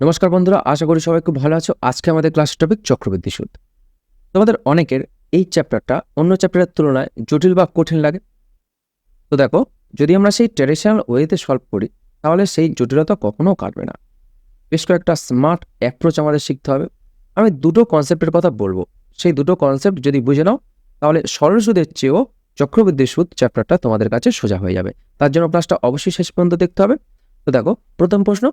নমস্কার বন্ধুরা, আশা করি সবাই খুব ভালো আছো। আজকে আমাদের ক্লাস টপিক চক্রবৃদ্ধি সুদ। তোমাদের অনেকের এই চ্যাপ্টারটা অন্য চ্যাপ্টারের তুলনায় জটিল বা কঠিন লাগে। তো দেখো, যদি আমরা সেই ট্র্যাডিশনাল ওয়েতে সলভ করি, তাহলে সেই জটিলতা কখনো কাটবে না। বেশ কয়েকটা স্মার্ট অ্যাপ্রোচ আমাদের শিখতে হবে। আমি দুটো কনসেপ্টের কথা বলব। সেই দুটো কনসেপ্ট যদি বুঝে নাও, তাহলে সরল সুদের চেয়েও চক্রবৃদ্ধি সুদ চ্যাপ্টারটা তোমাদের কাছে সোজা হয়ে যাবে। তার জন্য ক্লাসটা অবশ্যই শেষ পর্যন্ত দেখতে হবে। তো দেখো, প্রথম প্রশ্ন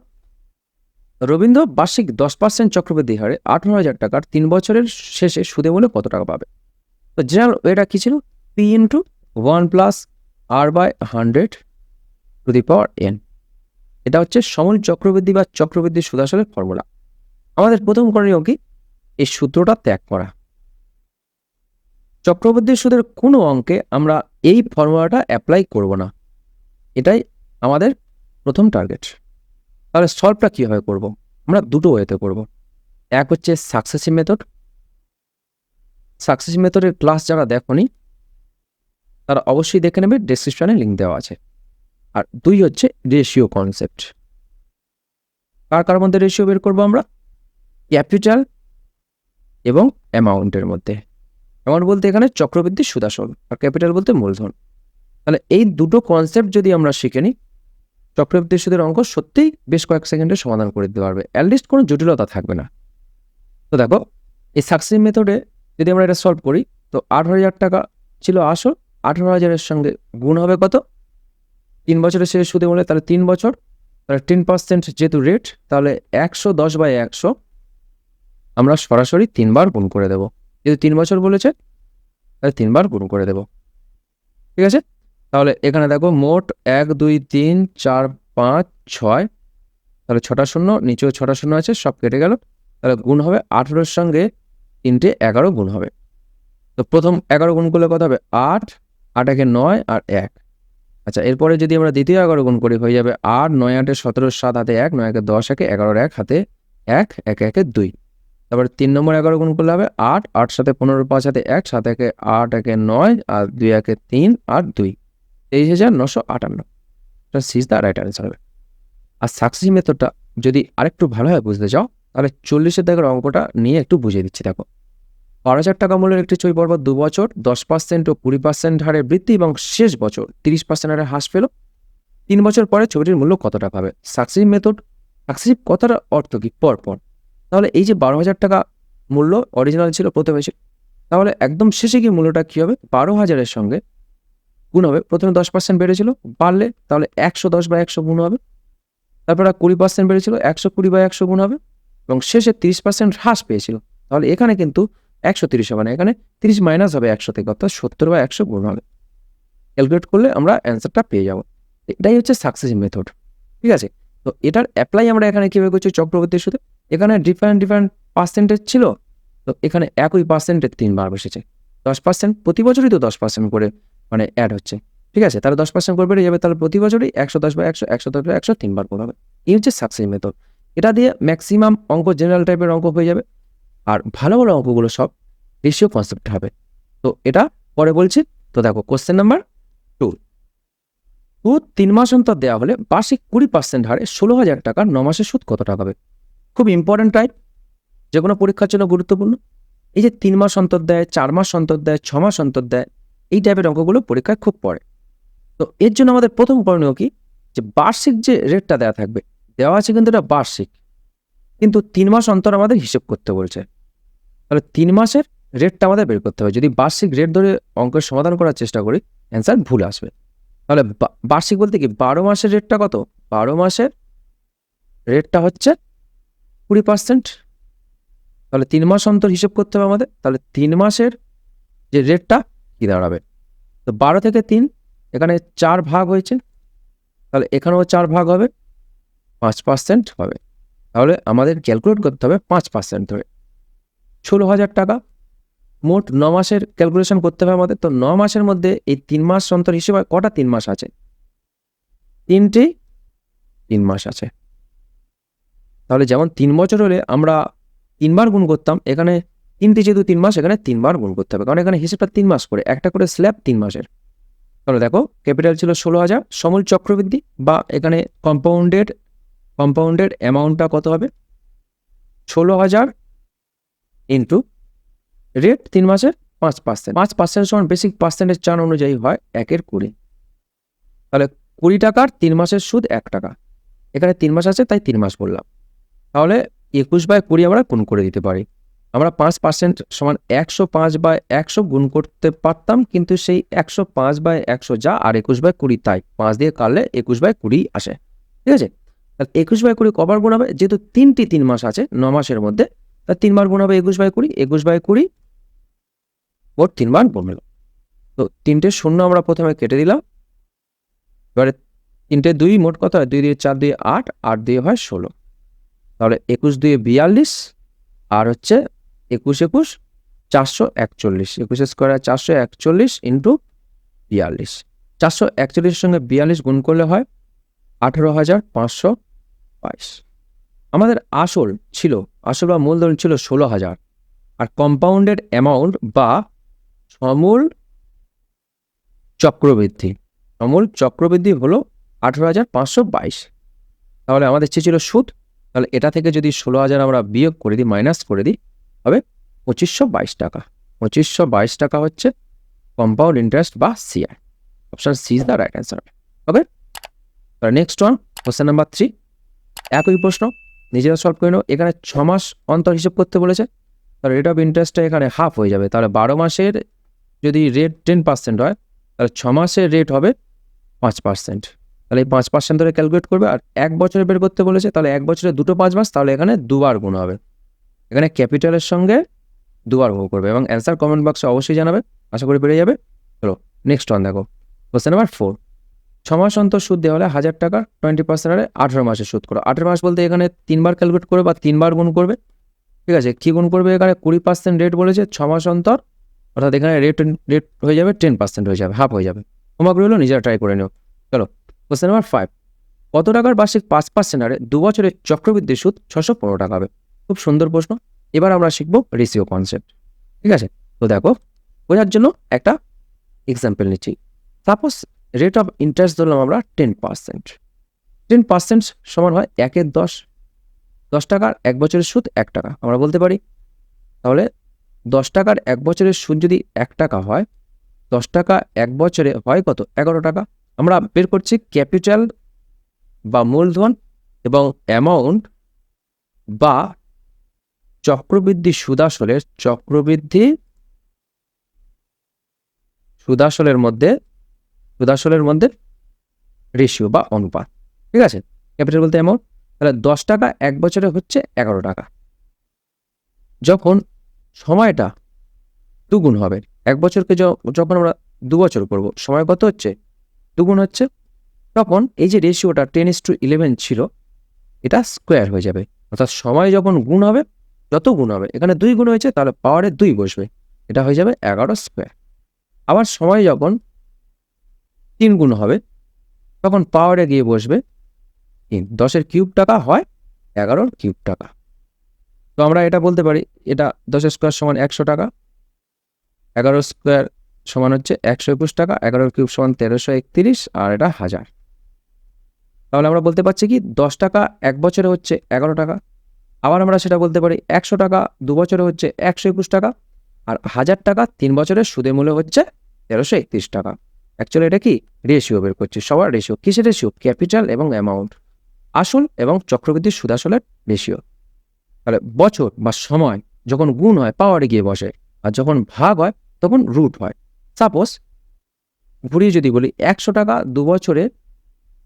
রবীন্দ্র বার্ষিক দশ পার্সেন্ট চক্রবৃদ্ধি হারে আঠারো হাজার টাকার তিন বছরের শেষে সুদে মূল্য কত টাকা পাবে? তো জেনারেল ওয়েটা কী ছিল? P into one plus R by hundred to the power N এটা হচ্ছে সমল চক্রবৃদ্ধি বা চক্রবৃদ্ধি সুদাসলের ফর্মুলা আমাদের প্রথম করণীয় কি? এই সূত্রটা ত্যাগ করা। চক্রবৃদ্ধি সুদের কোনো অঙ্কে আমরা এই ফর্মুলাটা অ্যাপ্লাই করব না। এটাই আমাদের প্রথম টার্গেট তাহলে সলভটা কীভাবে করব? আমরা দুটো ওয়েতে করব। এক হচ্ছে সাকসেসিভ মেথড সাকসেসিভ মেথডের ক্লাস যারা দেখনি, তারা অবশ্যই দেখে নেবে ডেসক্রিপশনে লিঙ্ক দেওয়া আছে। আর দুই হচ্ছে রেশিও কনসেপ্ট কার কার মধ্যে রেশিও বের করব আমরা? ক্যাপিটাল এবং অ্যামাউন্টের মধ্যে। অ্যামাউন্ট বলতে এখানে চক্রবৃদ্ধি সুদাসল আর ক্যাপিটাল বলতে মূলধন। তাহলে এই দুটো কনসেপ্ট যদি আমরা শিখে নিই চক্রবৃদ্ধি সুদের অঙ্ক সত্যিই বেশ কয়েক সেকেন্ডে সমাধান করে দিতে পারবে। অ্যাটলিস্ট কোনো জটিলতা থাকবে না। তো দেখো, এই সাকসেস মেথডে যদি আমরা এটা সলভ করি, তো আঠারো হাজার টাকা ছিল আসল, আঠারো হাজারের সঙ্গে গুণ হবে কত? তিন বছরের শেষে সুদে বলে তাহলে তিন বছর, তাহলে টেন পার্সেন্ট যেহেতু রেট তাহলে একশো দশ বাই একশো আমরা সরাসরি তিনবার গুণ করে দেব। যেহেতু তিন বছর বলেছে, তাহলে তিনবার গুণ করে দেব। ঠিক আছে? তাহলে এখানে দেখো মোট এক, দুই, তিন, চার, পাঁচ, ছয়। তাহলে ছটা শূন্য, নিচেও ছটা শূন্য আছে, সব কেটে গেল। তাহলে গুণ হবে আঠেরোর সঙ্গে তিনটে এগারো গুণ হবে। তো প্রথম এগারো গুণ করলে কত হবে? আট আট একে নয় আর এক। আচ্ছা এরপরে যদি আমরা দ্বিতীয় এগারো গুণ করি, হয়ে যাবে আট, নয়, আটে সতেরো, সাত হাতে এক, নয়, একে দশ, একে এগারোর এক হাতে এক, একে একে দুই। তারপরে তিন নম্বর এগারো গুণ করলে হবে আট আট সাথে পনেরো, পাঁচ হাতে এক, সাত একে আট, একে নয় আর দুই একে তিন আর দুই। তেইশ হাজার নশো আটান্ন। সিজ দ্য রাইট অ্যান্সার হবে। আর সাকসেস মেথডটা যদি আরেকটু ভালোভাবে বুঝতে চাও, তাহলে চল্লিশের দাগের অঙ্কটা নিয়ে একটু বুঝিয়ে দিচ্ছি, দেখো। বারো হাজার টাকা মূল্যের একটি চই পর্ব দু বছর, দশ পার্সেন্ট ও কুড়ি পার্সেন্ট হারে বৃদ্ধি এবং শেষ বছর তিরিশ পার্সেন্ট হারে হ্রাস পেল। তিন বছর পরে ছবিটির মূল্য কত টাকা হবে সাকসেসিভ মেথড সাকসেসিভ কথার অর্থ কি? পর পর তাহলে এই যে বারো হাজার টাকা মূল্য অরিজিনাল ছিল, প্রথমে তাহলে একদম শেষে কি মূল্যটা কী হবে? বারো হাজারের সঙ্গে গুণ হবে। প্রথমে দশ পার্সেন্ট বেড়েছিল, বাড়লে তাহলে একশো দশ বা একশো গুণ হবে। তারপরে কুড়ি পার্সেন্ট বেড়েছিল, একশো কুড়ি বা একশো গুণ হবে এবং শেষে তিরিশ পার্সেন্ট হ্রাস পেয়েছিল। তাহলে এখানে কিন্তু একশো তিরিশ হবে না, এখানে তিরিশ মাইনাস হবে একশো থেকে, অর্থাৎ সত্তর বা একশো গুণ হবে। ক্যালকুলেট করলে আমরা অ্যান্সারটা পেয়ে যাব। এটাই হচ্ছে সাকসেসিভ মেথড ঠিক আছে? তো এটার অ্যাপ্লাই আমরা এখানে কীভাবে করছি চক্রবর্তীর সুদে এখানে ডিফারেন্ট ডিফারেন্ট পার্সেন্টেজ ছিল, তো এখানে একই পার্সেন্টের তিনবার বসেছে। দশ পার্সেন্ট প্রতি বছরই তো দশ পার্সেন্ট করে মানে অ্যাড হচ্ছে। ঠিক আছে? তাহলে দশ পার্সেন্ট করে বেড়ে যাবে তাহলে প্রতি বছরই একশো দশ বা একশো একশো দশ বা একশো তিনবার করে হবে। এই হচ্ছে সাকসেস মেথড এটা দিয়ে ম্যাক্সিমাম অঙ্ক জেনারেল টাইপের অঙ্ক হয়ে যাবে। আর ভালো ভালো অঙ্কগুলো সব রেশিও কনসেপ্ট হবে। তো এটা পরে বলছি। তো দেখো কোশ্চেন নাম্বার টু সুদ তিন মাস অন্তর দেওয়া হলে বার্ষিক কুড়ি পার্সেন্ট হারে ষোলো হাজার টাকার ন মাসের সুদ কত টাকা হবে? খুব ইম্পর্ট্যান্ট টাইপ যে কোনো পরীক্ষার জন্য গুরুত্বপূর্ণ। এই যে তিন মাস অন্তর দেয়, চার মাস অন্তর দেয়, ছ মাস অন্তর দেয় এই টাইপের অঙ্কগুলো পরীক্ষায় খুব পড়ে। তো এর জন্য আমাদের প্রথম করণীয় কি? যে বার্ষিক যে রেটটা দেওয়া থাকবে, দেওয়া আছে কিন্তু এটা বার্ষিক। কিন্তু তিন মাস অন্তর আমাদের হিসেব করতে বলছে। তাহলে তিন মাসের রেটটা আমাদের বের করতে হবে। যদি বার্ষিক রেট ধরে অঙ্কের সমাধান করার চেষ্টা করি অ্যান্সার ভুল আসবে। তাহলে বার্ষিক বলতে কি? বারো মাসের রেটটা কত? বারো মাসের রেটটা হচ্ছে কুড়ি পার্সেন্ট তাহলে তিন মাস অন্তর হিসেব করতে হবে আমাদের। তাহলে তিন মাসের যে রেটটা কী দাঁড়াবে? তো বারো থেকে তিন, এখানে চার ভাগ হয়েছে। তাহলে এখানেও চার ভাগ হবে, পাঁচ পার্সেন্ট হবে। তাহলে আমাদের ক্যালকুলেট করতে হবে পাঁচ পার্সেন্ট ধরে। ষোলো হাজার টাকা, মোট ন মাসের ক্যালকুলেশন করতে হবে আমাদের। তো ন মাসের মধ্যে এই তিন মাস অন্তর হিসেবে কটা তিন মাস আছে? তিনটি তিন মাস আছে। তাহলে যেমন তিন বছর হলে আমরা তিনবার গুণ করতাম, এখানে তিনটি যেহেতু তিন মাস, এখানে তিনবার গুণ করতে হবে। কারণ এখানে হিসেবটা তিন মাস করে। একটা করে স্ল্যাব তিন মাসের। তাহলে দেখো, ক্যাপিটাল ছিল ষোলো হাজার, সমূল চক্রবৃদ্ধি বা এখানে কম্পাউন্ডেড কম্পাউন্ডেড অ্যামাউন্টটা কত হবে? ষোলো হাজার ইন্টু রেট তিন মাসের পাঁচ পার্সেন্ট পাঁচ পার্সেন্ট সমান বেসিক পার্সেন্টেজ চান অনুযায়ী হয় একের কুড়ি। তাহলে কুড়ি টাকার তিন মাসের সুদ এক টাকা। এখানে তিন মাস আছে, তাই তিন মাস বললাম। তাহলে একুশ বাই কুড়ি আমরা গুণ করে দিতে পারি। আমরা পাঁচ পার্সেন্ট সমান একশো পাঁচ বাই একশো গুণ করতে পারতাম, কিন্তু সেই একশো পাঁচ বাই একশো যা আর একুশ বাই কুড়ি, তাই পাঁচ দিয়ে কাটলে একুশ বাই কুড়ি আসে। ঠিক আছে? তাহলে একুশ বাই কুড়ি কবার গুণ হবে, যেহেতু তিনটি তিন মাস আছে, ন মাসের মধ্যে, তা তিনবার গুণ হবে একুশ বাই কুড়ি, একুশ বাই কুড়ি মোট তিনবার গুণ হলো তো তিনটে শূন্য আমরা প্রথমে কেটে দিলাম। এবারে তিনটে দুই মোট কত হয়? দুই দিয়ে চার দিয়ে আট আট দিয়ে হয় ষোলো। তাহলে একুশ দিয়ে বিয়াল্লিশ, আর হচ্ছে একুশ একুশ, চারশো একচল্লিশ। একুশ স্কোয়ার চারশো একচল্লিশ ইন্টু বিয়াল্লিশ। চারশো একচল্লিশের সঙ্গে বিয়াল্লিশ গুণ করলে হয় আঠেরো হাজার পাঁচশো বাইশ। আমাদের আসল ছিল, আসল বা মূলধন ছিল ষোলো হাজার। আর কম্পাউন্ডেড অ্যামাউন্ট বা সমূল চক্রবৃদ্ধি সমূল চক্রবৃদ্ধি হলো আঠেরো হাজার পাঁচশো বাইশ। তাহলে আমাদের চেয়ে ছিল সুদ, তাহলে এটা থেকে যদি ষোলো হাজার আমরা বিয়োগ করে দিই মাইনাস করে দিই হবে পঁচিশশো বাইশ টাকা। পঁচিশশো বাইশ টাকা হচ্ছে কম্পাউন্ড ইন্টারেস্ট বা CR option C is the right answer okay next one question number three একই প্রশ্ন, নিজেরা সলভ করে নাও। এখানে ছ মাস অন্তর হিসেব করতে বলেছে। তাহলে রেট অফ ইন্টারেস্টটা এখানে হাফ হয়ে যাবে। তাহলে বারো মাসের যদি রেট টেন পার্সেন্ট হয়, তাহলে ছ মাসের রেট হবে পাঁচ পার্সেন্ট তাহলে এই পাঁচ পার্সেন্ট ধরে ক্যালকুলেট করবে। আর এক বছরে বের করতে বলেছে, তাহলে এক বছরে দুটো পাঁচ মাস, তাহলে এখানে দুবার গুণ হবে। এখানে ক্যাপিটালের সঙ্গে দুবার গুণ করবে এবং অ্যান্সার কমেন্ট বক্সে অবশ্যই জানাবে। আশা করি পেরে যাবে। চলো নেক্সট ওয়ান দেখো। কোশ্চেন নাম্বার ফোর ছ মাস অন্তর সুদ দেওয়া হলে হাজার টাকা টোয়েন্টি পার্সেন্ট হারে আঠেরো মাসে সুদ করো। আঠেরো মাস বলতে এখানে তিনবার ক্যালকুলেট করবে বা তিনবার গুণ করবে। ঠিক আছে, কী গুণ করবে এখানে? কুড়ি পার্সেন্ট রেট বলেছে ছ মাস অন্তর। অর্থাৎ এখানে রেট রেট হয়ে যাবে টেন পার্সেন্ট হয়ে যাবে হাফ হয়ে যাবে। হোমওয়ার্ক রইল নিজেরা ট্রাই করে নিও। চলো কোশ্চেন নাম্বার ফাইভ কত টাকার বার্ষিক পাঁচ পার্সেন্ট হারে দু বছরের চক্রবৃদ্ধি সুদ ছশো পনেরো টাকা হবে? খুব সুন্দর প্রশ্ন। এবার আমরা শিখব রেসিও কনসেপ্ট ঠিক আছে? তো দেখো, বোঝার জন্য একটা এক্সাম্পল নিচ্ছি। সাপোজ রেট অফ ইন্টারেস্ট ধরলাম আমরা টেন পার্সেন্ট টেন পার্সেন্ট সমান হয় একের দশ। দশ টাকার এক বছরের সুদ এক টাকা। আমরা বলতে পারি, তাহলে দশ টাকার এক বছরের সুদ যদি এক টাকা হয়, দশ টাকা এক বছরে হয় কত? এগারো টাকা। আমরা বের করছি ক্যাপিটাল বা মূলধন এবং অ্যামাউন্ট বা চক্রবৃদ্ধি সুদাসলের চক্রবৃদ্ধি সুদাসলের মধ্যে সুদাসলের মধ্যে রেশিও বা অনুপাত। ঠিক আছে? ক্যাপিটাল বলতে অ্যামাউন্ট তাহলে দশ টাকা এক বছরে হচ্ছে এগারো টাকা। যখন সময়টা দুগুণ হবে, এক বছরকে যখন আমরা দু বছর করব, সময় কত হচ্ছে? দুগুণ হচ্ছে, তখন এই যে রেশিওটা টেন ইস টু ইলেভেন ছিল, এটা স্কোয়ার হয়ে যাবে। অর্থাৎ সময় যখন গুণ হবে যত গুণ হবে, এখানে দুই গুণ হয়েছে, তাহলে পাওয়ারে দুই বসবে। এটা হয়ে যাবে এগারো স্কোয়ার আবার সময় যখন তিন গুণ হবে, তখন পাওয়ারে গিয়ে বসবে তিন। দশের কিউব টাকা হয় এগারোর কিউব টাকা। তো আমরা এটা বলতে পারি, এটা দশের স্কোয়ার সমান একশো টাকা। এগারো স্কোয়ার সমান হচ্ছে একশো একুশ টাকা, এগারোর কিউব সমান তেরোশো একত্রিশ, আর এটা হাজার। তাহলে আমরা বলতে পারছি কি, দশ টাকা এক বছরে হচ্ছে এগারো টাকা। আবার আমরা সেটা বলতে পারি একশো টাকা, দু বছরে হচ্ছে একশো একুশ টাকা আর হাজার টাকা তিন বছরের সুদে মূল্য হচ্ছে তেরোশো একত্রিশ টাকা। অ্যাকচুয়ালি এটা কি? রেশিও বের করছি। সবার রেশিও কিসের রেশিও ক্যাপিটাল এবং অ্যামাউন্ট আসল এবং চক্রবৃদ্ধি সুদাসলের রেশিও তাহলে বছর বা সময় যখন গুণ হয় পাওয়ারে গিয়ে বসে। আর যখন ভাগ হয়, তখন রুট হয়। সাপোজ ঘুরিয়ে যদি বলি একশো টাকা দু বছরে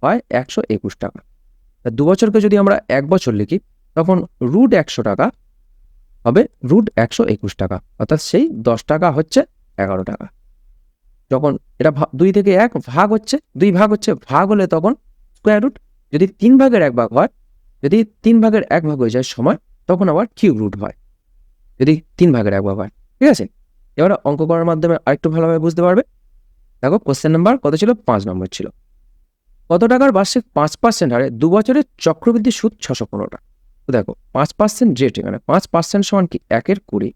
হয় একশো একুশ টাকা। দু বছরকে যদি আমরা এক বছর লিখি তখন রুট একশো টাকা হবে রুট একশো একুশ টাকা। অর্থাৎ সেই দশ টাকা হচ্ছে এগারো টাকা। যখন এটা দুই থেকে এক ভাগ হচ্ছে, দুই ভাগ হচ্ছে, ভাগ হলে তখন স্কোয়ার রুট যদি তিন ভাগের এক ভাগ হয়, যদি তিন ভাগের এক ভাগ হয়ে যায় সময়, তখন আবার কিউব রুট হয়। যদি তিন ভাগের এক ভাগ হয়, ঠিক আছে? এবার অঙ্ক করার মাধ্যমে আরেকটু ভালোভাবে বুঝতে পারবে? দেখো কোশ্চেন নাম্বার কত ছিল? পাঁচ নম্বর ছিল। কত টাকার বার্ষিক পাঁচ পার্সেন্ট হারে দু বছরের চক্রবৃদ্ধি সুদ ছশো পনেরো টাকা। দেখো, পাঁচ পার্সেন্ট রেট এখানে পাঁচ পার্সেন্ট সমান কি একের কুড়ি?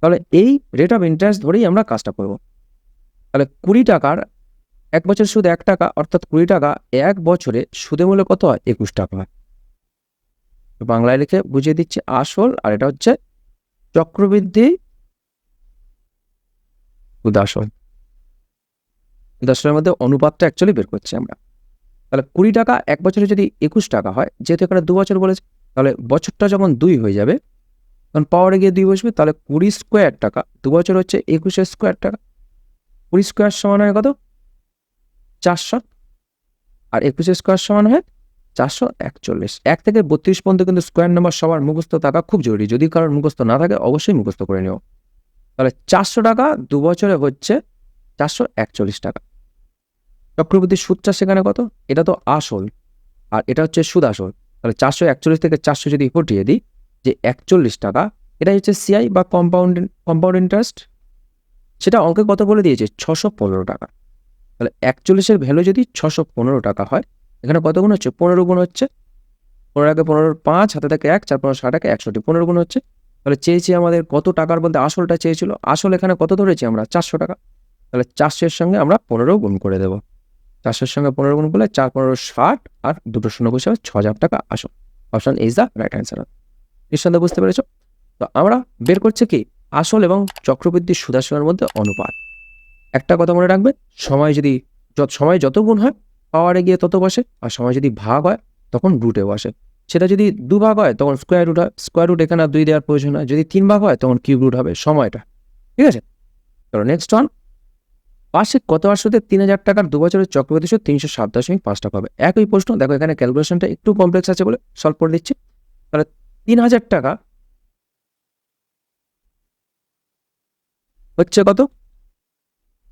তাহলে এই রেট অফ ইন্টারেস্ট ধরেই আমরা কাজটা করব। তাহলে কুড়ি টাকার এক বছর সুদ এক টাকা, অর্থাৎ কুড়ি টাকা এক বছরে সুদে মূল্য কত হয়? একুশ টাকা হয়। বাংলায় লিখে বুঝিয়ে দিচ্ছি আসল, আর এটা হচ্ছে চক্রবৃদ্ধি উদাসন উদাসনের মধ্যে অনুপাতটা অ্যাকচুয়ালি বের করছি আমরা। তাহলে কুড়ি টাকা এক বছরে যদি একুশ টাকা হয়, যেহেতু এখানে দু বছর বলেছে তাহলে বছরটা যখন দুই হয়ে যাবে, তখন পাওয়ারে গিয়ে দুই বসবে, তাহলে কুড়ি স্কোয়ার টাকা। দু বছর হচ্ছে একুশের স্কোয়ার টাকা। কুড়ি স্কোয়ার সমান হয় কত? চারশো। আর একুশের স্কোয়ার সমান হয় চারশো একচল্লিশ। এক থেকে বত্রিশ পর্যন্ত কিন্তু স্কোয়ার নাম্বার সবার মুখস্থ থাকা খুব জরুরি। যদি কারোর মুখস্থ না থাকে, অবশ্যই মুখস্থ করে নিও। তাহলে চারশো টাকা দু বছরে হচ্ছে চারশো একচল্লিশ টাকা। চক্রবর্তী সুদটা সেখানে কত? এটা তো আসল। আর এটা হচ্ছে সুদ আসল। তাহলে চারশো একচল্লিশ থেকে চারশো যদি হটিয়ে দিই, যে একচল্লিশ টাকা এটা হচ্ছে সিআই বা কম্পাউন্ড কম্পাউন্ড ইন্টারেস্ট সেটা অঙ্কে কত বলে দিয়েছে? ছশো পনেরো টাকা। তাহলে একচল্লিশের ভ্যালু যদি ছশো পনেরো টাকা হয়, এখানে কত গুণ হচ্ছে? পনেরো গুণ হচ্ছে। পনেরো আগে পনেরোর পাঁচ হাতে থেকে এক, চার পনেরো, ষাট একে একষট্টি, পনেরো গুণ হচ্ছে। তাহলে চেয়েছি আমাদের কত টাকার বলতে আসলটা চেয়েছিল? আসল এখানে কত ধরেছি আমরা? চারশো টাকা। তাহলে চারশোর সঙ্গে আমরা পনেরো গুণ করে দেবো। চারশোর সঙ্গে পনেরো গুণ করলে চার পনেরো ষাট আর দুটো শূন্য বসে হবে ছ হাজার টাকা আসল option is the right answer নিঃসন্দেহে বুঝতে পেরেছ? তো আমরা বের করছি কি? আসল এবং চক্রবৃদ্ধি সুদাসনের মধ্যে অনুপাত। একটা কথা মনে রাখবে, সময় যদি যত, সময় যত গুণ হয় পাওয়ারে গিয়ে তত বসে, আর সময় যদি ভাগ হয়, তখন রুটে বসে। সেটা যদি দু ভাগ হয়, তখন স্কোয়ার রুট হয়। স্কোয়ার রুট এখানে দুই দেওয়ার প্রয়োজন হয় যদি তিন ভাগ হয়, তখন কিউব রুট হবে। সময়টা। ঠিক আছে? চলো নেক্সট ওয়ান বার্ষিক কত সুদে তিন হাজার টাকার দু বছরের চক্রবৃদ্ধি সুদ তিনশো সাত দশমিক পাঁচ টাকা হবে। একই প্রশ্ন, দেখো এখানে ক্যালকুলেশনটা একটু কমপ্লেক্স আছে বলে সলভ করে দিচ্ছি। তাহলে তিন হাজার টাকা হচ্ছে কত?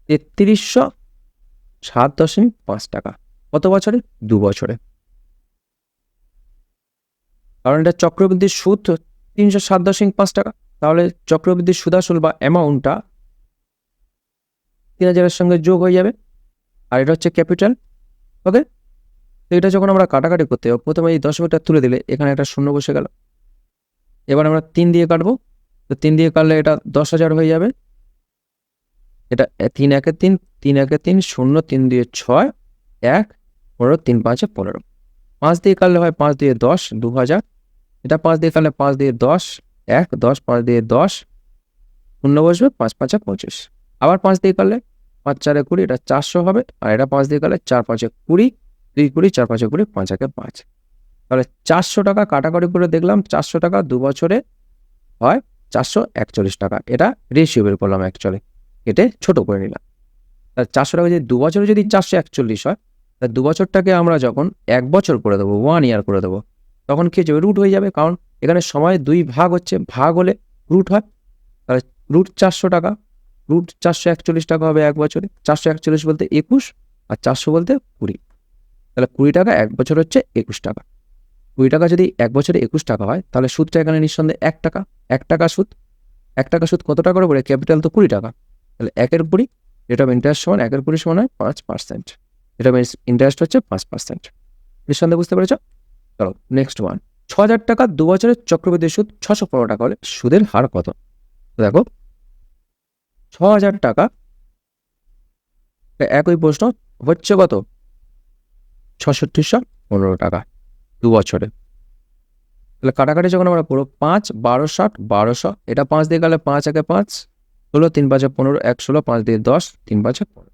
তেত্রিশশো সাত দশমিক পাঁচ টাকা। কত বছরে দু বছরে। কারণ এটা চক্রবৃদ্ধির সুদ তিনশো সাত দশমিক পাঁচ টাকা। তাহলে চক্রবৃদ্ধির সুদাসুল বা অ্যামাউন্টটা তিন হাজারের সঙ্গে যোগ হয়ে যাবে। আর এটা হচ্ছে ক্যাপিটাল, ওকে? তো এটা যখন আমরা কাটাকাটি করতে হবে প্রথমে এই দশ দশমিকটা তুলে দিলে এখানে একটা শূন্য বসে গেল। এবার আমরা তিন দিয়ে কাটবো। তো তিন দিয়ে কাটলে এটা দশ হাজার হয়ে যাবে। এটা তিন একে তিন তিন একে তিন, শূন্য, তিন দিয়ে ছয়, এক, পনেরো, তিন, পাঁচে পনেরো। পাঁচ দিয়ে কাটলে হয় পাঁচ দিয়ে দশ দু হাজার এটা পাঁচ দিয়ে কাটলে পাঁচ দিয়ে দশ, এক, দশ, পাঁচ দিয়ে দশ, শূন্য বসবে পাঁচ, পাঁচে পঁচিশ। আবার পাঁচ দিয়ে কাটলে পাঁচ চারে কুড়ি, এটা চারশো হবে। আর এটা পাঁচ দিয়ে কাটলে চার পাঁচে কুড়ি, দুই কুড়ি, চার পাঁচে কুড়ি, পাঁচ একে পাঁচ। তাহলে চারশো টাকা কাটাকাটি করে দেখলাম, চারশো টাকা দু বছরে হয় চারশো একচল্লিশ টাকা। এটা রেশিও বের করলাম অ্যাকচুয়ালি কেটে ছোট করে নিলাম। তাহলে চারশো টাকা যদি দু বছরে যদি চারশো একচল্লিশ হয় তাহলে দু বছরটাকে আমরা যখন এক বছর করে দেবো ওয়ান ইয়ার করে দেবো, তখন কি হয়ে যাবে? রুট হয়ে যাবে। কারণ এখানে সময় দুই ভাগ হচ্ছে, ভাগ হলে রুট হয়। তাহলে রুট চারশো টাকা রুট চারশো একচল্লিশ টাকা হবে এক বছরে। চারশো একচল্লিশ বলতে একুশ আর চারশো বলতে কুড়ি। তাহলে কুড়ি টাকা এক বছর হচ্ছে একুশ টাকা। কুড়ি টাকা যদি এক বছরে একুশ টাকা হয়, তাহলে সুদটা এখানে নিঃসন্দেহে এক টাকা। এক টাকা সুদ। এক টাকা সুদ কত টাকার উপরে ক্যাপিটাল তো কুড়ি টাকা। তাহলে একের কুড়ি রেট অফ ইন্টারেস্ট সমান, একের কুড়ি সমান হয় পাঁচ পার্সেন্ট রেট অফ ইন্টারেস্ট হচ্ছে পাঁচ পার্সেন্ট নিঃসন্দেহে বুঝতে পেরেছ? চলো নেক্সট ওয়ান ছ হাজার টাকা দু বছরের চক্রবৃদ্ধি সুদ, ছশো পনেরো টাকা হলে সুদের হার কত? দেখো ছ হাজার টাকা একই প্রশ্ন, হচ্ছে কত? ছষট্টিশো পনেরো টাকা দু বছরে। তাহলে কাটাকাটি যখন আমরা করব পাঁচ, বারো, ষাট, বারোশো, এটা পাঁচ দিয়ে গেলে পাঁচ, একে পাঁচ, ষোলো, তিন পাঁচে পনেরো, এক, ষোলো, পাঁচ দিয়ে দশ, তিন পাঁচে পনেরো।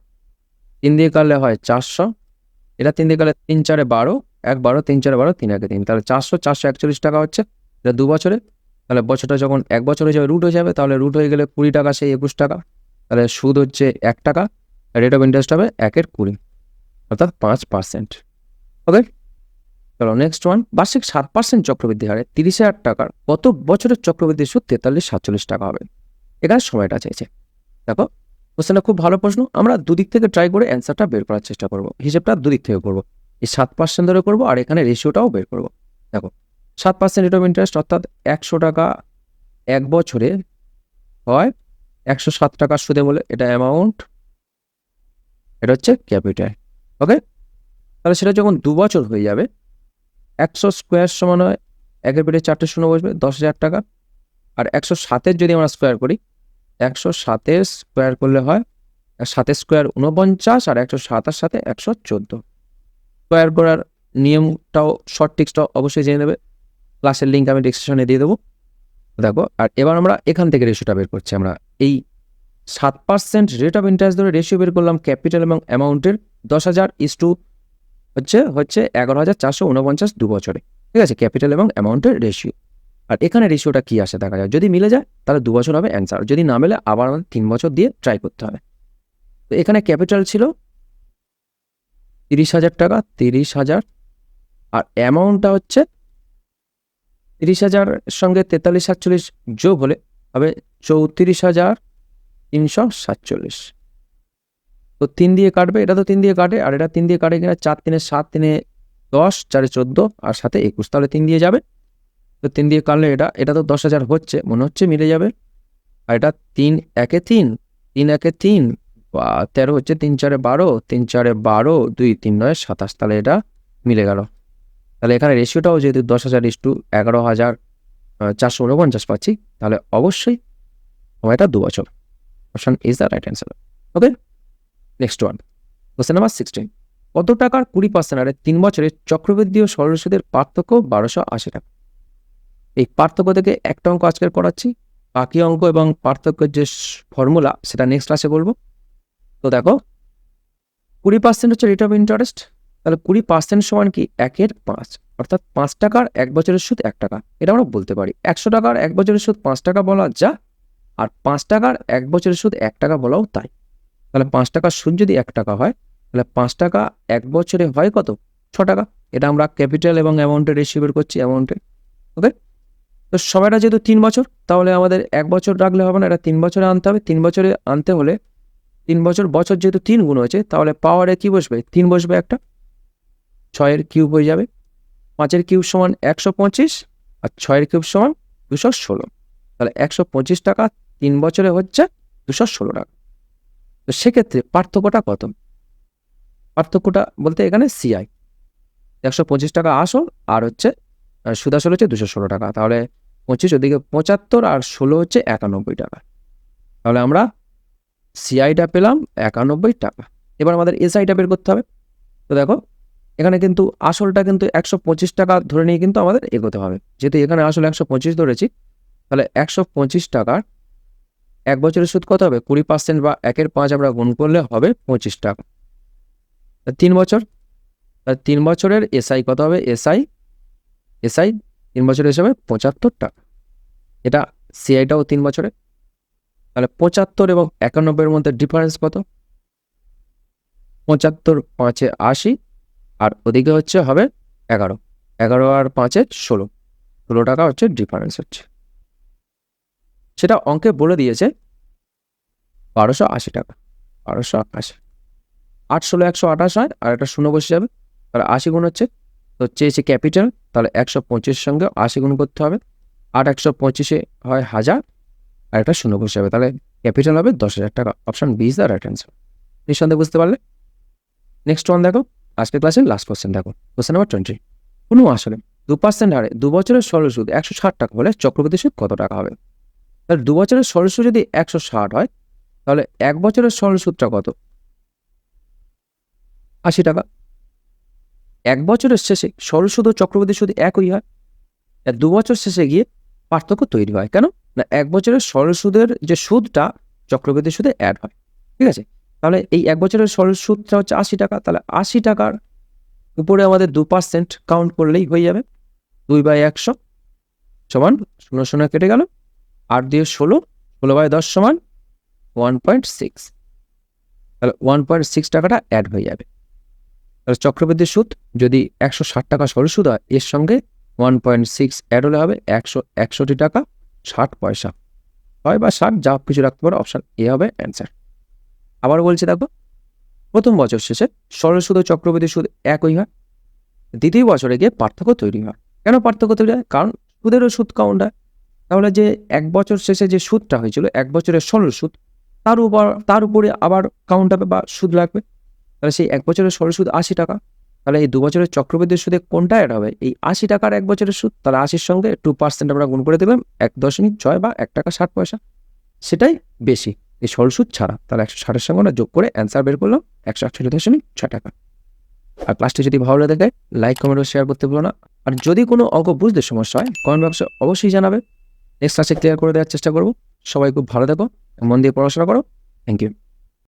তিন দিয়ে কাটলে হয় চারশো, এটা তিন দিয়ে কাটলে তিন চারে বারো, এক বারো, তিন চারে বারো, তিন একে তিন। তাহলে চারশো চারশো একচল্লিশ টাকা হচ্ছে, এটা দু বছরে। তাহলে বছরটা যখন এক বছর হয়ে যাবে রুট হয়ে যাবে, তাহলে রুট হয়ে গেলে কুড়ি টাকা, সেই একুশ টাকা, তাহলে সুদ হচ্ছে এক টাকা রেট অফ ইন্টারেস্ট হবে একের কুড়ি, অর্থাৎ পাঁচ পার্সেন্ট ওকে চলো নেক্সট ওয়ান বার্ষিক সাত পার্সেন্ট চক্রবৃদ্ধি হারে তিরিশ হাজার টাকার, কত বছরের চক্রবৃদ্ধি সুদ? তেতাল্লিশ, সাতচল্লিশ টাকা হবে। এখানে সময়টা চাইছে। দেখো কোশ্চেনটা খুব ভালো প্রশ্ন। আমরা দুদিক থেকে ট্রাই করে অ্যান্সারটা বের করার চেষ্টা করব। হিসেবটা দুদিক থেকে করব। এই সাত পার্সেন্ট ধরে করব আর এখানে রেশিওটাও বের করব। দেখো সাত পার্সেন্ট রেট অফ ইন্টারেস্ট অর্থাৎ একশো টাকা এক বছরে হয়। একশো সাত টাকার সুদে বলে এটা অ্যামাউন্ট এটা হচ্ছে ক্যাপিটাল ওকে তাহলে সেটা যখন দু বছর হয়ে যাবে, একশো স্কোয়ার সমান হয়, একের পেটে চারটে শূন্য বসবে, দশ হাজার টাকা। আর একশো সাতের যদি আমরা স্কোয়ার করি, একশো সাতের স্কোয়ার করলে হয়, সাতের স্কোয়ার উনপঞ্চাশ আর একশো সাতার সাথে একশো চোদ্দ। স্কোয়ার করার নিয়মটাও শর্ট টিক্সটাও অবশ্যই জেনে নেবে। ক্লাসের লিঙ্ক আমি ডিসক্রিপশনে দিয়ে দেবো। দেখো, আর এবার আমরা এখান থেকে রেশিওটা বের করছি। আমরা এই সাত পার্সেন্ট রেট অফ ইন্টারেস্ট ধরে রেশিও বের করলাম ক্যাপিটাল এবং অ্যামাউন্টের দশ হাজার ইস টু হচ্ছে হচ্ছে এগারো হাজার চারশো উনপঞ্চাশ দু বছরে। ঠিক আছে? ক্যাপিটাল এবং অ্যামাউন্টের রেশিও আর এখানে রেশিওটা কি আসে দেখা যায় যদি মিলে যায়, তাহলে দু বছর হবে অ্যান্সার যদি না মেলে, আবার আমাদের তিন বছর দিয়ে ট্রাই করতে হবে। তো এখানে ক্যাপিটাল ছিল তিরিশ হাজার টাকা, তিরিশ হাজার। আর অ্যামাউন্টটা হচ্ছে তিরিশ হাজার সঙ্গে তেতাল্লিশ সাতচল্লিশ যোগ হলে হবে চৌত্রিশ হাজার তিনশো সাতচল্লিশ। তো তিন দিয়ে কাটবে, এটা তো তিন দিয়ে কাটে, আর এটা তিন দিয়ে কাটে কিনা চার তিনে সাত তিনে দশ, চারে চোদ্দ আর সাথে একুশ, তাহলে তিন দিয়ে যাবে। তো তিন দিয়ে কাটলে এটা এটা তো দশ হাজার হচ্ছে, মনে হচ্ছে মিলে যাবে। আর এটা তিন একে তিন তিন একে তিন তেরো হচ্ছে তিন চারে বারো, তিন চারে বারো, দুই তিন নয়, সাতাশ, তাহলে এটা মিলে গেল। তাহলে এখানে রেশিওটাও যেহেতু দশ হাজার ইস টু এগারো হাজার চারশো উনপঞ্চাশ পাচ্ছি, তাহলে অবশ্যই সময়টা দু বছর option is the right answer okay next one question number sixteen কত টাকার কুড়ি পার্সেন্ট আরে তিন বছরে চক্রবৃদ্ধি ও সরল পার্থক্য বারোশো আশি টাকা? এই পার্থক্য থেকে একটা অঙ্ক আজকের করাচ্ছি বাকি অঙ্ক এবং পার্থক্যের যে ফর্মুলা সেটা নেক্সট ক্লাসে বলব। তো দেখো, কুড়ি পার্সেন্ট হচ্ছে রেট অফ ইন্টারেস্ট তাহলে কুড়ি পার্সেন্ট সমান কি? একের পাঁচ। অর্থাৎ পাঁচ টাকার এক বছরের সুদ এক টাকা। এটা আমরা বলতে পারি। একশো টাকার এক বছরের সুদ পাঁচ টাকা বলা যা, আর পাঁচ টাকার এক বছরের সুদ এক টাকা বলাও তাই। তাহলে পাঁচ টাকার সুদ যদি এক টাকা হয়, তাহলে পাঁচ টাকা এক বছরে হয় কত? ছ টাকা। এটা আমরা ক্যাপিটাল এবং অ্যামাউন্টের রেশিও বের করছি অ্যামাউন্টে ওকে তো সময়টা যেহেতু তিন বছর, তাহলে আমাদের এক বছর রাখলে হবে না, এটা তিন বছরে আনতে হবে। তিন বছরে আনতে হলে তিন বছর বছর যেহেতু তিন গুণ হয়েছে, তাহলে পাওয়ারে কি বসবে? তিন বসবে একটা। ছয়ের কিউব হয়ে যাবে। পাঁচের কিউব সমান একশো পঁচিশ আর ছয়ের কিউব সমান দুশো ষোলো। তাহলে একশো পঁচিশ টাকা তিন বছরে হচ্ছে দুশো ষোলো টাকা। তো সেক্ষেত্রে পার্থক্যটা কত? পার্থক্যটা বলতে এখানে সিআই একশো পঁচিশ টাকা আসল আর হচ্ছে সুদ হচ্ছে দুশো ষোলো টাকা। তাহলে পঁচিশ ওদিকে পঁচাত্তর আর ষোলো হচ্ছে একানব্বই টাকা। তাহলে আমরা সিআইটা পেলাম একানব্বই টাকা। এবার আমাদের এসআইটা বের করতে হবে। তো দেখো এখানে কিন্তু আসলটা কিন্তু একশো পঁচিশ টাকা ধরে নিয়ে কিন্তু আমাদের এগোতে হবে। যেহেতু এখানে আসলে একশো পঁচিশ ধরেছি, তাহলে একশো পঁচিশ টাকার এক বছরের সুদ কত হবে? কুড়ি পার্সেন্ট বা একের পাঁচ আমরা গুণ করলে হবে পঁচিশ টাকা। তিন বছর তিন বছরের এসআই কত হবে? এসআই এসআই তিন বছরের হিসাবে পঁচাত্তর টাকা। এটা সিআইটাও তিন বছরে। তাহলে পঁচাত্তর এবং একানব্বইয়ের মধ্যে ডিফারেন্স কত? পঁচাত্তর পাঁচে আশি আর ওদিকে হচ্ছে হবে এগারো। এগারো আর পাঁচে ষোলো। ষোলো টাকা হচ্ছে ডিফারেন্স হচ্ছে। সেটা অঙ্কে বলে দিয়েছে বারোশো আশি টাকা। বারোশো আশি। আট ষোলো একশো আঠাশ হয়, আর একটা শূন্য বসে যাবে। তাহলে আশি গুণ হচ্ছে, তো চেয়েছে ক্যাপিটাল তাহলে একশো পঁচিশের সঙ্গে আশি গুণ করতে হবে। আট একশো পঁচিশে হয় হাজার, আর একটা শূন্য বসে যাবে। তাহলে ক্যাপিটাল হবে দশ হাজার টাকা। Option B is the right answer নিঃসন্দেহে বুঝতে পারলে? নেক্সট ওয়ান দেখো। আজকের ক্লাসের লাস্ট কোশ্চেন দেখো। কোশ্চেন নাম্বার টোয়েন্টি কোনো আসলে দু পার্সেন্ট হারে দু বছরের সরল সুদ একশো ষাট টাকা হলে চক্রবৃদ্ধি সুদ কত টাকা হবে? তাহলে দু বছরের সরল সুদ যদি একশো ষাট হয়, তাহলে এক বছরের সরল সুদটা কত? আশি টাকা। এক বছরের শেষে সরল সুদ ও চক্রবৃদ্ধি সুদ একই হয়। আর দু বছর শেষে গিয়ে পার্থক্য তৈরি হয়। কেন? না, এক বছরের সরল সুদের যে সুদটা, চক্রবৃদ্ধি সুদে অ্যাড হয়। ঠিক আছে? তাহলে এই এক বছরের সরল সুদটা হচ্ছে আশি টাকা, তাহলে আশি টাকার উপরে আমাদের দু পার্সেন্ট কাউন্ট করলেই হয়ে যাবে। দুই বাই একশো সমান শূন্য শূন্য কেটে গেল। আট দিয়ে ষোলো ষোলো বাই দশ সমান ওয়ান পয়েন্ট সিক্স তাহলে ওয়ান পয়েন্ট সিক্স টাকাটা অ্যাড হয়ে যাবে। তাহলে চক্রবৃদ্ধি সুদ, যদি একশো ষাট টাকা সরল সুদ হয়, এর সঙ্গে ওয়ান পয়েন্ট সিক্স অ্যাড হলে হবে একশো একষট্টি টাকা ষাট পয়সা। হয় বা ষাট যা কিছু রাখতে পারো অপশান এ হবে অ্যান্সার আবার বলছি দেখো, প্রথম বছর শেষে সুদ ও চক্রবৃদ্ধি সুদ একই হয়, দ্বিতীয় বছরে গিয়ে পার্থক্য তৈরি হয়। কেন পার্থক্য তৈরি হয়? কারণ সুদেরও সুদ কাউন্ট হয়। তাহলে যে এক বছর শেষে যে সুদটা হয়েছিল, এক বছরের সরল সুদ, তার উপর, তার উপরে আবার কাউন্ট হবে বা সুদ লাগবে। তাহলে সেই এক বছরের সরল সুদ আশি টাকা। তাহলে এই দু বছরের চক্রবৃদ্ধি সুদে কোনটা অ্যাড হবে? এই আশি টাকার এক বছরের সুদ, তাহলে আশির সঙ্গে টু পার্সেন্ট আমরা গুণ করে দেবেন এক দশমিক ছয় বা এক টাকা ষাট পয়সা। সেটাই বেশি। এই সরসুদ ছাড়া তাহলে একশো ষাটের সঙ্গে আমরা যোগ করে অ্যান্সার বের করলাম একশো আটষট্টি দশমিক ছয় টাকা। আর ক্লাসটি যদি ভালো লাগে থাকে লাইক কমেন্ট ও শেয়ার করতে ভুলো না। আর যদি কোনো অঙ্ক বুঝতে সমস্যা হয় কমেন্ট বক্সে অবশ্যই জানাবে। নেক্সট ক্লাসে ক্লিয়ার করে দেওয়ার চেষ্টা করব। সবাই খুব ভালো থাকো, মন দিয়ে পড়াশোনা করো। Thank you